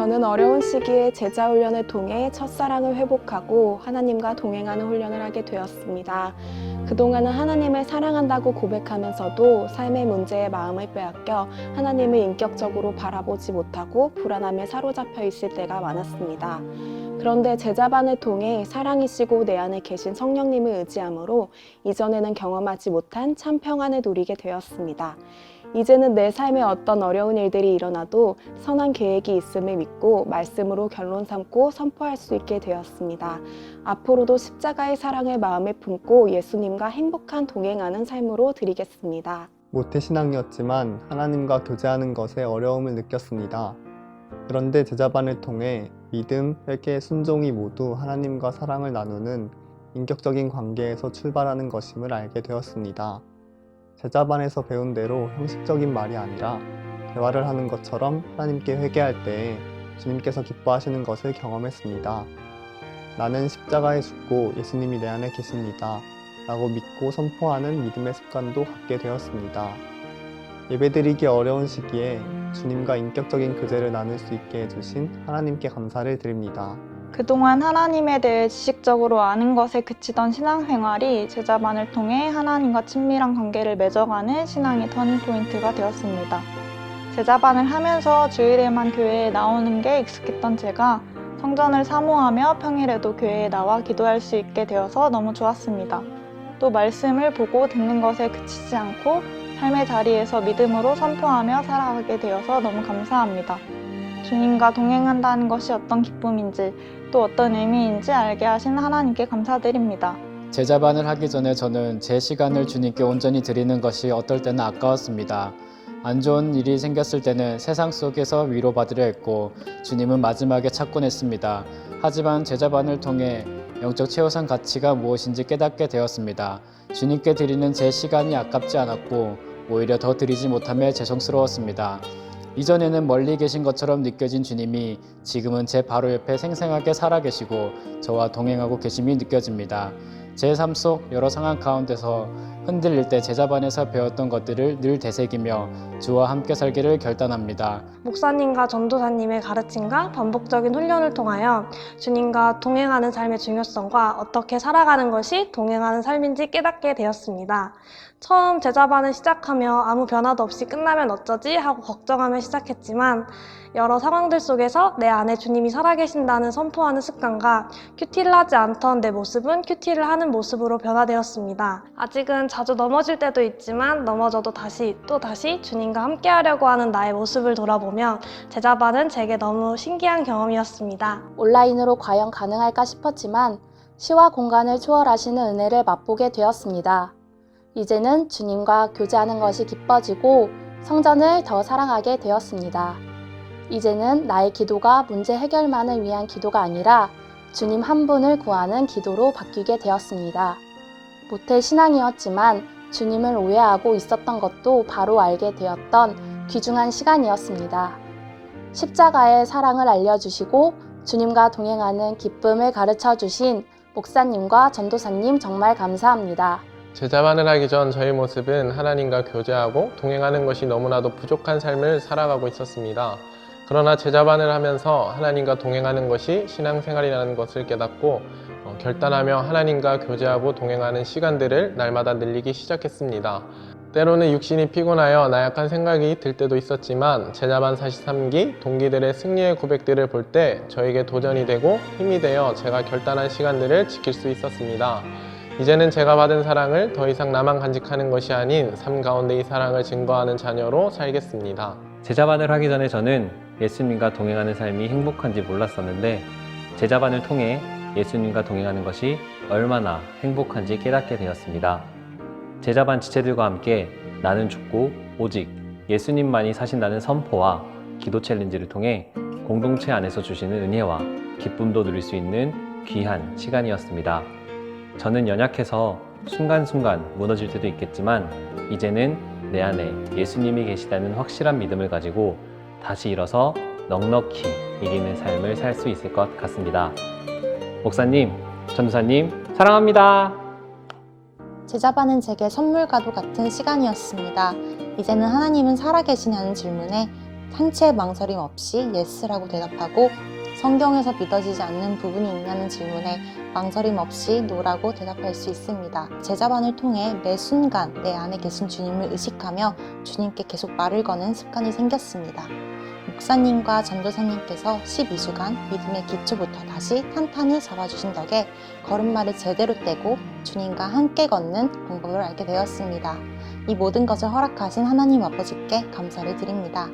저는 어려운 시기에 제자 훈련을 통해 첫사랑을 회복하고 하나님과 동행하는 훈련을 하게 되었습니다. 그동안은 하나님을 사랑한다고 고백하면서도 삶의 문제에 마음을 빼앗겨 하나님을 인격적으로 바라보지 못하고 불안함에 사로잡혀 있을 때가 많았습니다. 그런데 제자반을 통해 사랑이시고 내 안에 계신 성령님을 의지함으로 이전에는 경험하지 못한 참 평안을 누리게 되었습니다. 이제는 내 삶에 어떤 어려운 일들이 일어나도 선한 계획이 있음을 믿고 말씀으로 결론 삼고 선포할 수 있게 되었습니다. 앞으로도 십자가의 사랑을 마음에 품고 예수님과 행복한 동행하는 삶으로 드리겠습니다. 모태신앙이었지만 하나님과 교제하는 것에 어려움을 느꼈습니다. 그런데 제자반을 통해 믿음, 회개, 순종이 모두 하나님과 사랑을 나누는 인격적인 관계에서 출발하는 것임을 알게 되었습니다. 제자반에서 배운 대로 형식적인 말이 아니라 대화를 하는 것처럼 하나님께 회개할 때에 주님께서 기뻐하시는 것을 경험했습니다. 나는 십자가에 죽고 예수님이 내 안에 계십니다. 라고 믿고 선포하는 믿음의 습관도 갖게 되었습니다. 예배드리기 어려운 시기에 주님과 인격적인 교제를 나눌 수 있게 해주신 하나님께 감사를 드립니다. 그동안 하나님에 대해 지식적으로 아는 것에 그치던 신앙생활이 제자반을 통해 하나님과 친밀한 관계를 맺어가는 신앙의 터닝포인트가 되었습니다. 제자반을 하면서 주일에만 교회에 나오는 게 익숙했던 제가 성전을 사모하며 평일에도 교회에 나와 기도할 수 있게 되어서 너무 좋았습니다. 또 말씀을 보고 듣는 것에 그치지 않고 삶의 자리에서 믿음으로 선포하며 살아가게 되어서 너무 감사합니다. 주님과 동행한다는 것이 어떤 기쁨인지 또 어떤 의미인지 알게 하신 하나님께 감사드립니다. 제자반을 하기 전에 저는 제 시간을 주님께 온전히 드리는 것이 어떨 때는 아까웠습니다. 안 좋은 일이 생겼을 때는 세상 속에서 위로받으려 했고 주님은 마지막에 찾곤 했습니다. 하지만 제자반을 통해 영적 최우선 가치가 무엇인지 깨닫게 되었습니다. 주님께 드리는 제 시간이 아깝지 않았고 오히려 더 드리지 못함에 죄송스러웠습니다. 이전에는 멀리 계신 것처럼 느껴진 주님이 지금은 제 바로 옆에 생생하게 살아계시고 저와 동행하고 계심이 느껴집니다. 제 삶 속 여러 상황 가운데서 흔들릴 때 제자반에서 배웠던 것들을 늘 되새기며 주와 함께 살기를 결단합니다. 목사님과 전도사님의 가르침과 반복적인 훈련을 통하여 주님과 동행하는 삶의 중요성과 어떻게 살아가는 것이 동행하는 삶인지 깨닫게 되었습니다. 처음 제자반을 시작하며 아무 변화도 없이 끝나면 어쩌지 하고 걱정하며 시작했지만 여러 상황들 속에서 내 안에 주님이 살아계신다는 선포하는 습관과 큐티를 하지 않던 내 모습은 큐티를 하는 모습으로 변화되었습니다. 아직은 자주 넘어질 때도 있지만 넘어져도 다시 또 다시 주님과 함께 하려고 하는 나의 모습을 돌아보며 제자반은 제게 너무 신기한 경험이었습니다. 온라인으로 과연 가능할까 싶었지만 시와 공간을 초월하시는 은혜를 맛보게 되었습니다. 이제는 주님과 교제하는 것이 기뻐지고 성전을 더 사랑하게 되었습니다. 이제는 나의 기도가 문제 해결만을 위한 기도가 아니라 주님 한 분을 구하는 기도로 바뀌게 되었습니다. 모태 신앙이었지만 주님을 오해하고 있었던 것도 바로 알게 되었던 귀중한 시간이었습니다. 십자가의 사랑을 알려주시고 주님과 동행하는 기쁨을 가르쳐 주신 목사님과 전도사님 정말 감사합니다. 제자반을 하기 전 저의 모습은 하나님과 교제하고 동행하는 것이 너무나도 부족한 삶을 살아가고 있었습니다. 그러나 제자반을 하면서 하나님과 동행하는 것이 신앙생활이라는 것을 깨닫고 어, 결단하며 하나님과 교제하고 동행하는 시간들을 날마다 늘리기 시작했습니다. 때로는 육신이 피곤하여 나약한 생각이 들 때도 있었지만 제자반 43기 동기들의 승리의 고백들을 볼 때 저에게 도전이 되고 힘이 되어 제가 결단한 시간들을 지킬 수 있었습니다. 이제는 제가 받은 사랑을 더 이상 나만 간직하는 것이 아닌 삶 가운데 이 사랑을 증거하는 자녀로 살겠습니다. 제자반을 하기 전에 저는 예수님과 동행하는 삶이 행복한지 몰랐었는데 제자반을 통해 예수님과 동행하는 것이 얼마나 행복한지 깨닫게 되었습니다. 제자반 지체들과 함께 나는 죽고 오직 예수님만이 사신다는 선포와 기도 챌린지를 통해 공동체 안에서 주시는 은혜와 기쁨도 누릴 수 있는 귀한 시간이었습니다. 저는 연약해서 순간순간 무너질 때도 있겠지만 이제는 내 안에 예수님이 계시다는 확실한 믿음을 가지고 다시 일어서 넉넉히 이기는 삶을 살 수 있을 것 같습니다. 목사님, 전도사님, 사랑합니다. 제자반은 제게 선물과도 같은 시간이었습니다. 이제는 하나님은 살아계시냐는 질문에 한치의 망설임 없이 예스라고 대답하고 성경에서 믿어지지 않는 부분이 있냐는 질문에 망설임 없이 노라고 대답할 수 있습니다. 제자반을 통해 매 순간 내 안에 계신 주님을 의식하며 주님께 계속 말을 거는 습관이 생겼습니다. 목사님과 전도사님께서 12주간 믿음의 기초부터 다시 탄탄히 잡아주신 덕에 걸음마를 제대로 떼고 주님과 함께 걷는 방법을 알게 되었습니다. 이 모든 것을 허락하신 하나님 아버지께 감사를 드립니다.